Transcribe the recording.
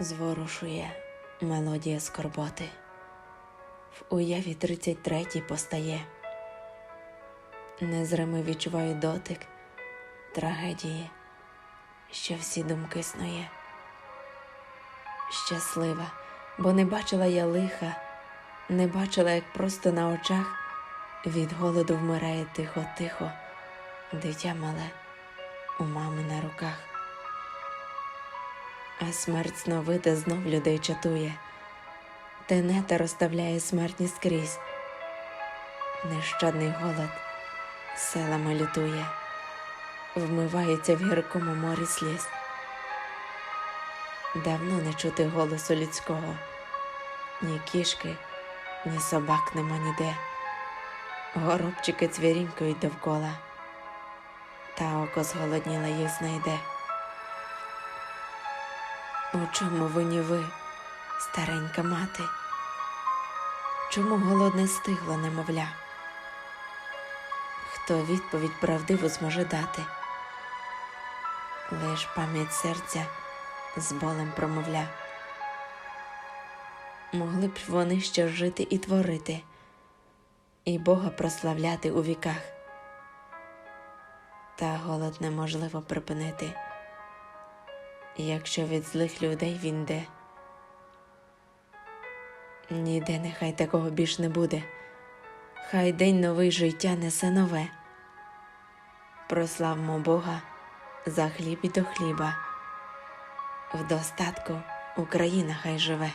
зворушує мелодія скорботи. В уяві тридцять третій постає. Незримо відчуваю дотик трагедії, що всі думки снує. Щаслива, бо не бачила я лиха, не бачила, як просто на очах від голоду вмирає тихо-тихо, дитя мале у мами на руках. А смерть сновита знов людей чатує, тенета розставляє смертні скрізь. Нещадний голод селами лютує, вмивається в гіркому морі сліз. Давно не чути голосу людського, ні кішки, ні собак нема ніде. Горобчики цвірінькають довкола, та око зголодніла їх знайде. У чому винні ви, старенька мати? Чому голодне стигло немовля? Хто відповідь правдиву зможе дати? Лиш пам'ять серця з болем промовля. Могли б вони ще жити і творити, і Бога прославляти у віках. Та голод неможливо припинити якщо від злих людей він де. Ніде нехай такого більш не буде, хай день новий життя несе нове. Прославмо Бога за хліб і до хліба, в достатку Україна хай живе.